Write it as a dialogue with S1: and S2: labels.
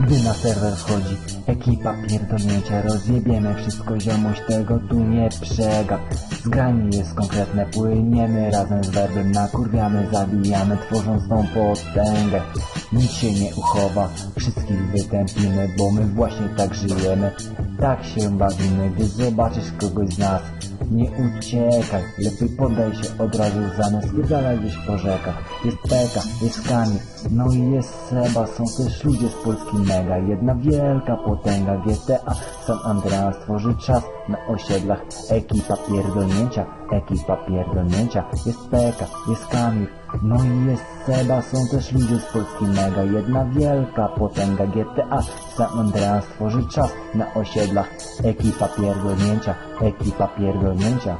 S1: Gdy na serwer wchodzi ekipa pierdolnięcia Rozjebiemy wszystko ziomuś, tego tu nie przegap Zgranie jest konkretne, płyniemy razem z werbem Nakurwiamy, zabijamy, tworząc tą potęgę. Nic się nie uchowa, wszystkich wytępimy Bo my właśnie tak żyjemy, tak się bawimy Gdy zobaczysz kogoś z nas nie uciekaj, lepiej poddaj się od razu zamiast spierdalaj gdzieś po rzekach. Jest Peka, jest Kamil, no i jest Seba, są też ludzie z Polski mega. Jedna wielka potęga GTA, San Andreas tworzy czas na osiedlach. Ekipa pierdolnięcia, ekipa pierdolnięcia. Jest Peka, jest Kamil, no i jest Seba, są też ludzie z Polski mega. Jedna wielka potęga GTA, San Andreas tworzy czas na osiedlach. Ekipa pierdolnięcia, ekipa pierdolnięcia.